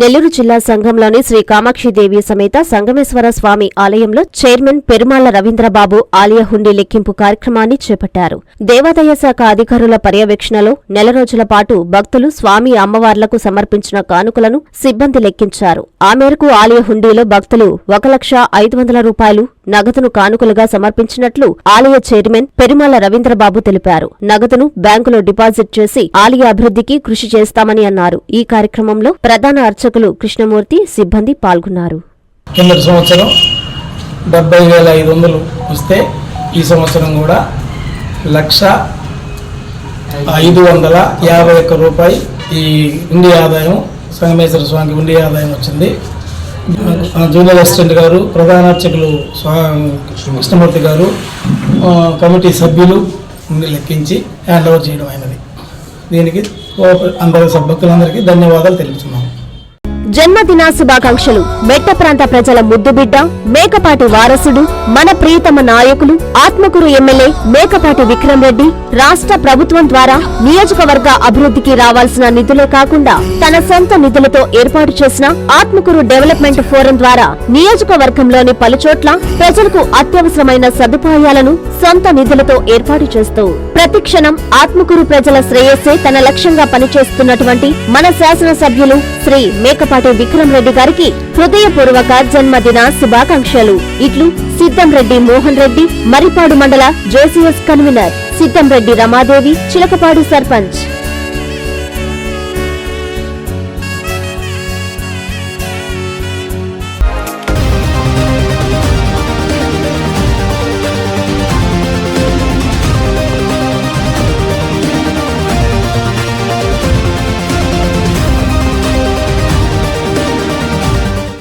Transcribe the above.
నెల్లూరు జిల్లా సంఘంలోని శ్రీ కామాక్షిదేవి సమేత సంగమేశ్వర స్వామి ఆలయంలో చైర్మన్ పెరుమాళ్ళ రవీంద్రబాబు ఆలయ హుండీ లెక్కింపు కార్యక్రమాన్ని చేపట్టారు. దేవాదాయ శాఖ అధికారుల పర్యవేక్షణలో నెల రోజుల పాటు భక్తులు స్వామి అమ్మవార్లకు సమర్పించిన కానుకలను సిబ్బంది లెక్కించారు. ఆ మేరకు ఆలయ హుండీలో భక్తులు ఒక లక్ష ఐదు వందల రూపాయలు నగదును కానుకలుగా సమర్పించినట్లు ఆలయ చైర్మన్ పెరుమాళ్ళ రవీంద్రబాబు తెలిపారు. నగదును బ్యాంకులో డిపాజిట్ చేసి ఆలయ అభివృద్ధికి కృషి చేస్తామని అన్నారు. ఈ కార్యక్రమంలో ప్రధాన అర్చకులు కృష్ణమూర్తి సిబ్బంది పాల్గొన్నారు. కిందటి సంవత్సరం డెబ్బై వేల ఐదు వందలు వస్తే ఈ సంవత్సరం కూడా లక్ష ఐదు వందల యాభై ఒక్క రూపాయి ఈ ఉండి ఆదాయం సంగమేశ్వర స్వామికి ఉండి ఆదాయం వచ్చింది. జూనియర్ అసిస్టెంట్ గారు ప్రధాన అర్చకులు స్వా కృష్ణమూర్తి గారు కమిటీ సభ్యులు లెక్కించి హ్యాండ్ ఓవర్ చేయడం అయినది. దీనికి అందరి భక్తులందరికీ ధన్యవాదాలు తెలుపుతున్నాము. జన్మదిన శుభాకాంక్షలు. మెట్ట ప్రాంత ప్రజల ముద్దుబిడ్డ మేకపాటి వారసుడు మన ప్రియతమ నాయకులు ఆత్మకూరు ఎమ్మెల్యే మేకపాటి విక్రమ్ రెడ్డి రాష్ట్ర ప్రభుత్వం ద్వారా నియోజకవర్గ అభివృద్ధికి రావాల్సిన నిధులే కాకుండా తన సొంత నిధులతో ఏర్పాటు చేసిన ఆత్మకూరు డెవలప్మెంట్ ఫోరం ద్వారా నియోజకవర్గంలోని పలుచోట్ల ప్రజలకు అత్యవసరమైన సదుపాయాలను సొంత నిధులతో ఏర్పాటు చేస్తూ ప్రతిక్షణం ఆత్మకూరు ప్రజల శ్రేయస్సే తన లక్ష్యంగా పనిచేస్తున్నటువంటి మన శాసనసభ్యులు శ్రీ మేకపాటి విక్రమ్ రెడ్డి గారికి హృదయపూర్వక జన్మదిన శుభాకాంక్షలు. ఇట్లు సిద్ధంరెడ్డి మోహన్ రెడ్డి మరిపాడు మండల జేసీఎస్ కన్వీనర్ సిద్ధంరెడ్డి రమాదేవి చిలకపాడు సర్పంచ్.